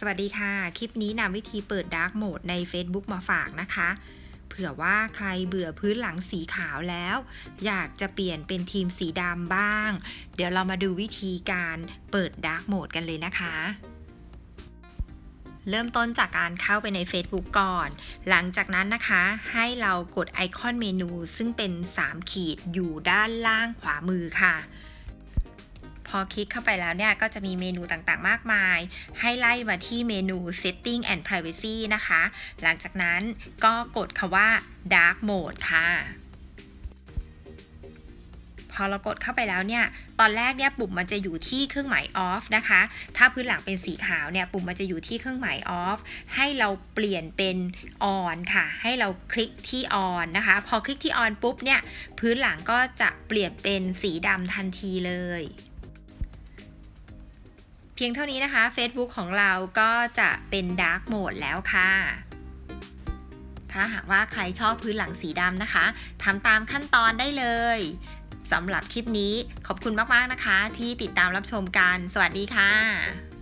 สวัสดีค่ะ คลิปนี้นำวิธีเปิด Dark Mode ใน Facebook มาฝากนะคะ เผื่อว่าใครเบื่อพื้นหลังสีขาวแล้ว อยากจะเปลี่ยนเป็นทีมสีดำบ้าง เดี๋ยวเรามาดูวิธีการเปิด Dark Mode กันเลยนะคะ เริ่มต้นจากการเข้าไปใน Facebook ก่อน หลังจากนั้นนะคะ ให้เรากดไอคอนเมนูซึ่งเป็น 3 ขีดอยู่ด้านล่างขวามือค่ะ พอคลิกเข้าไปแล้วเนี่ย ก็จะมีเมนูต่างๆ มากมาย ให้ไล่มาที่เมนู Setting and Privacy นะคะ หลังจากนั้นก็กดคำว่า Dark Mode ค่ะ พอเรากดเข้าไปแล้วเนี่ย ตอนแรกเนี่ยปุ่มมันจะอยู่ที่เครื่องหมาย off นะคะ ถ้าพื้นหลังเป็นสีขาวเนี่ยปุ่มมันจะอยู่ที่เครื่องหมาย off ให้เราเปลี่ยนเป็น on ค่ะ ให้เราคลิกที่ on นะคะ พอคลิกที่ on ปุ๊บเนี่ย พื้นหลังก็จะเปลี่ยนเป็นสีดำทันทีเลย เพียงเท่านี้นะคะ Facebook ของเราก็จะเป็น Dark Mode แล้วค่ะถ้าหากว่าใครชอบพื้นหลังสีดำนะคะทำตามขั้นตอนได้เลยสำหรับคลิปนี้ขอบคุณมาก ๆ นะคะ ที่ติดตามรับชมกัน สวัสดีค่ะ